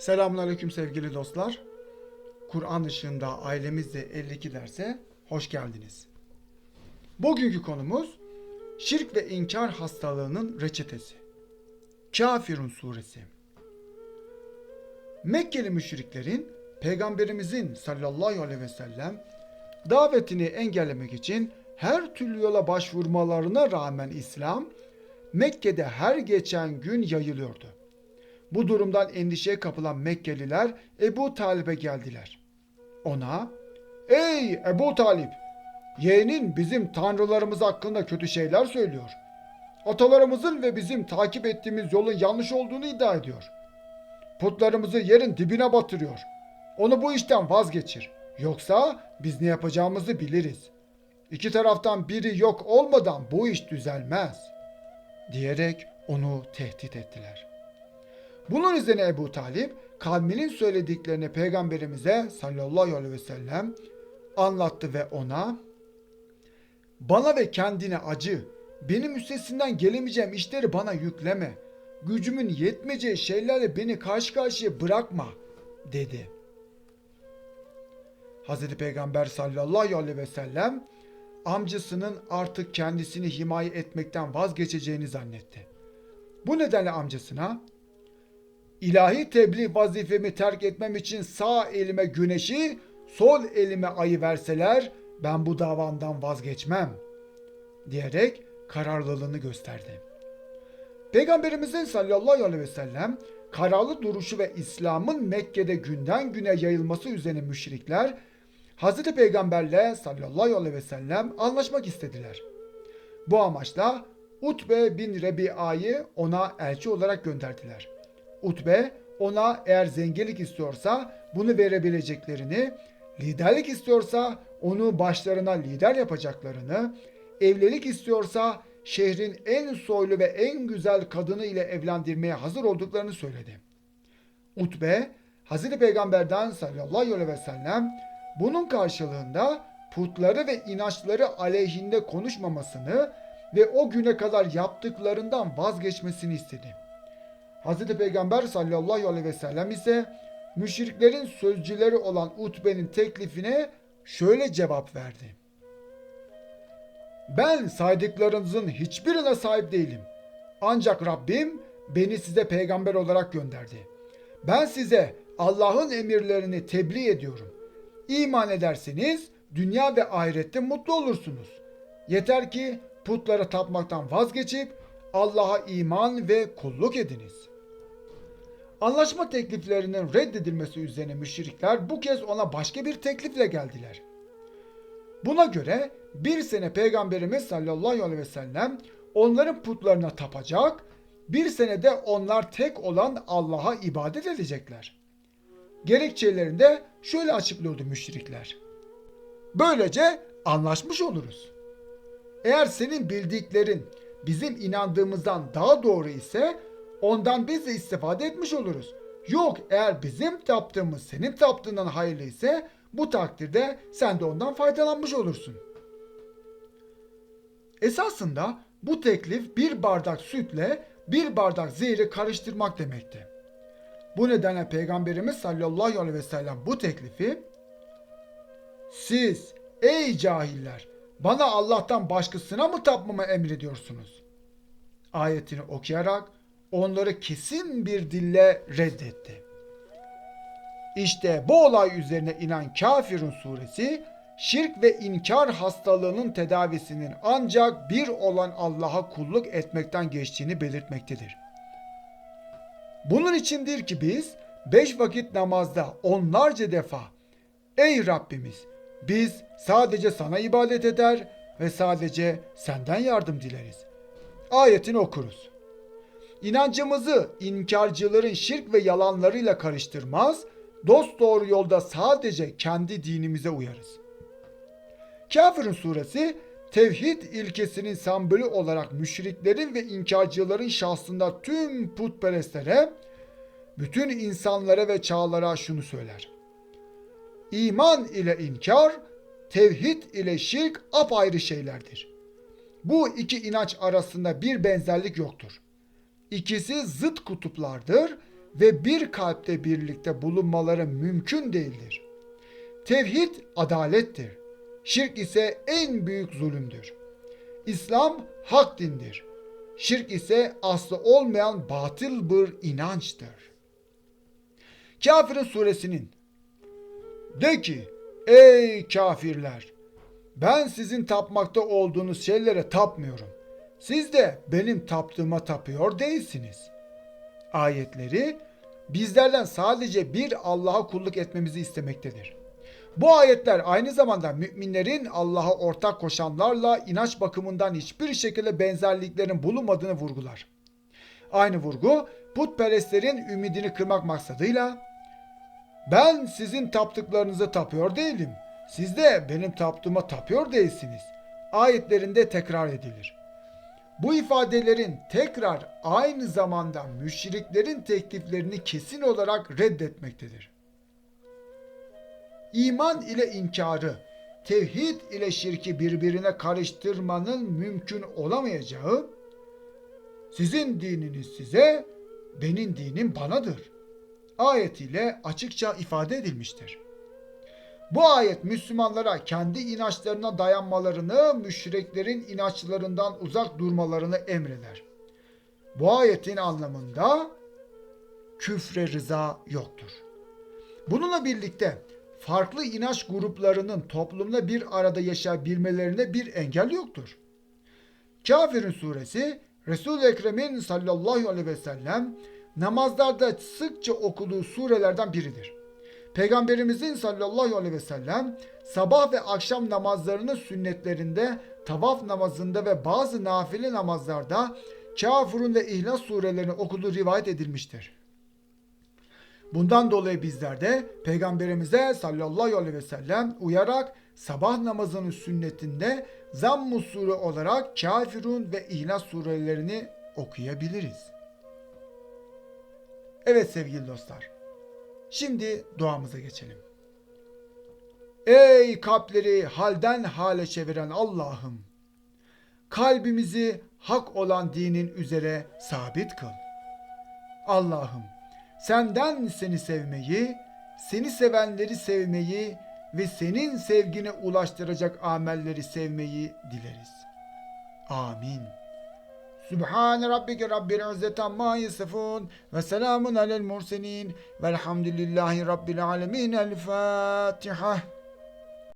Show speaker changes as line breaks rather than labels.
Selamünaleyküm sevgili dostlar. Kur'an ışığında ailemizle 52 derse hoş geldiniz. Bugünkü konumuz şirk ve inkar hastalığının reçetesi. Kafirun suresi. Mekkeli müşriklerin Peygamberimizin sallallahu aleyhi ve sellem davetini engellemek için her türlü yola başvurmalarına rağmen İslam Mekke'de her geçen gün yayılıyordu. Bu durumdan endişeye kapılan Mekkeliler Ebu Talip'e geldiler. Ona, ''Ey Ebu Talip, yeğenin bizim tanrılarımız hakkında kötü şeyler söylüyor. Atalarımızın ve bizim takip ettiğimiz yolun yanlış olduğunu iddia ediyor. Putlarımızı yerin dibine batırıyor. Onu bu işten vazgeçir. Yoksa biz ne yapacağımızı biliriz. İki taraftan biri yok olmadan bu iş düzelmez.'' diyerek onu tehdit ettiler. Bunun üzerine Ebu Talip kavminin söylediklerini peygamberimize sallallahu aleyhi ve sellem anlattı ve ona bana ve kendine acı, benim üstesinden gelemeyeceğim işleri bana yükleme, gücümün yetmeyeceği şeylerle beni karşı karşıya bırakma dedi. Hazreti Peygamber sallallahu aleyhi ve sellem amcasının artık kendisini himaye etmekten vazgeçeceğini zannetti. Bu nedenle amcasına ilahi tebliğ vazifemi terk etmem için sağ elime güneşi, sol elime ayı verseler ben bu davandan vazgeçmem diyerek kararlılığını gösterdi. Peygamberimizin sallallahu aleyhi ve sellem kararlı duruşu ve İslam'ın Mekke'de günden güne yayılması üzerine müşrikler Hazreti Peygamberle sallallahu aleyhi ve sellem anlaşmak istediler. Bu amaçla Utbe bin Rebi'a'yı ona elçi olarak gönderdiler. Utbe ona eğer zenginlik istiyorsa bunu verebileceklerini, liderlik istiyorsa onu başlarına lider yapacaklarını, evlilik istiyorsa şehrin en soylu ve en güzel kadını ile evlendirmeye hazır olduklarını söyledi. Utbe, Hazreti Peygamber'den sallallahu aleyhi ve sellem bunun karşılığında putları ve inançları aleyhinde konuşmamasını ve o güne kadar yaptıklarından vazgeçmesini istedi. Hz. Peygamber sallallahu aleyhi ve sellem ise müşriklerin sözcüleri olan Utbe'nin teklifine şöyle cevap verdi. Ben saydıklarınızın hiçbirine sahip değilim. Ancak Rabbim beni size peygamber olarak gönderdi. Ben size Allah'ın emirlerini tebliğ ediyorum. İman ederseniz dünya ve ahirette mutlu olursunuz. Yeter ki putlara tapmaktan vazgeçip Allah'a iman ve kulluk ediniz. Anlaşma tekliflerinin reddedilmesi üzerine müşrikler bu kez ona başka bir teklifle geldiler. Buna göre bir sene Peygamberimiz sallallahu aleyhi ve sellem onların putlarına tapacak, bir senede onlar tek olan Allah'a ibadet edecekler. Gerekçelerinde şöyle açıklıyordu müşrikler. Böylece anlaşmış oluruz. Eğer senin bildiklerin bizim inandığımızdan daha doğru ise ondan biz de istifade etmiş oluruz. Yok eğer bizim taptığımız senin taptığından hayırlı ise bu takdirde sen de ondan faydalanmış olursun. Esasında bu teklif bir bardak sütle bir bardak zehri karıştırmak demekti. Bu nedenle Peygamberimiz sallallahu aleyhi ve sellem bu teklifi siz ey cahiller bana Allah'tan başkasına mı tapmamı emrediyorsunuz? Ayetini okuyarak onları kesin bir dille reddetti. İşte bu olay üzerine inen Kafirun suresi şirk ve inkar hastalığının tedavisinin ancak bir olan Allah'a kulluk etmekten geçtiğini belirtmektedir. Bunun içindir ki biz beş vakit namazda onlarca defa Ey Rabbimiz biz sadece sana ibadet eder ve sadece senden yardım dileriz. Ayetini okuruz. İnancımızı inkarcıların şirk ve yalanlarıyla karıştırmaz, dost doğru yolda sadece kendi dinimize uyarız. Kafirun suresi tevhid ilkesinin sembolü olarak müşriklerin ve inkarcıların şahsında tüm putperestlere, bütün insanlara ve çağlara şunu söyler. İman ile inkar, tevhid ile şirk apayrı şeylerdir. Bu iki inanç arasında bir benzerlik yoktur. İkisi zıt kutuplardır ve bir kalpte birlikte bulunmaları mümkün değildir. Tevhid adalettir. Şirk ise en büyük zulümdür. İslam hak dindir. Şirk ise aslı olmayan batıl bir inançtır. Kafirin suresinin de ki ey kafirler ben sizin tapmakta olduğunuz şeylere tapmıyorum. Siz de benim taptığıma tapıyor değilsiniz. Ayetleri bizlerden sadece bir Allah'a kulluk etmemizi istemektedir. Bu ayetler aynı zamanda müminlerin Allah'a ortak koşanlarla inanç bakımından hiçbir şekilde benzerliklerin bulunmadığını vurgular. Aynı vurgu putperestlerin ümidini kırmak maksadıyla ben sizin taptıklarınızı tapıyor değilim. Siz de benim taptığıma tapıyor değilsiniz. Ayetlerinde tekrar edilir. Bu ifadelerin tekrar aynı zamanda müşriklerin tekliflerini kesin olarak reddetmektedir. İman ile inkarı, tevhid ile şirki birbirine karıştırmanın mümkün olamayacağı, sizin dininiz size, benim dinim banadır. Ayetiyle açıkça ifade edilmiştir. Bu ayet Müslümanlara kendi inançlarına dayanmalarını, müşriklerin inançlarından uzak durmalarını emreder. Bu ayetin anlamında küfre rıza yoktur. Bununla birlikte farklı inanç gruplarının toplumda bir arada yaşayabilmelerine bir engel yoktur. Kafirin suresi Resul-i Ekrem'in sallallahu aleyhi ve sellem namazlarda sıkça okuduğu surelerden biridir. Peygamberimizin sallallahu aleyhi ve sellem sabah ve akşam namazlarının sünnetlerinde, tavaf namazında ve bazı nafile namazlarda Kafirun ve İhlas surelerini okuduğu rivayet edilmiştir. Bundan dolayı bizler de Peygamberimize sallallahu aleyhi ve sellem uyarak sabah namazının sünnetinde zamm sure olarak Kafirun ve İhlas surelerini okuyabiliriz. Evet sevgili dostlar. Şimdi duamıza geçelim. Ey kalpleri halden hale çeviren Allah'ım! Kalbimizi hak olan dinin üzere sabit kıl. Allah'ım senden seni sevmeyi, seni sevenleri sevmeyi ve senin sevgine ulaştıracak amelleri sevmeyi dileriz. Amin. Sübhane rabbike rabbil izzeti amma yasifun ve selamun alel murselin velhamdülillahi rabbil alemin. El Fatiha.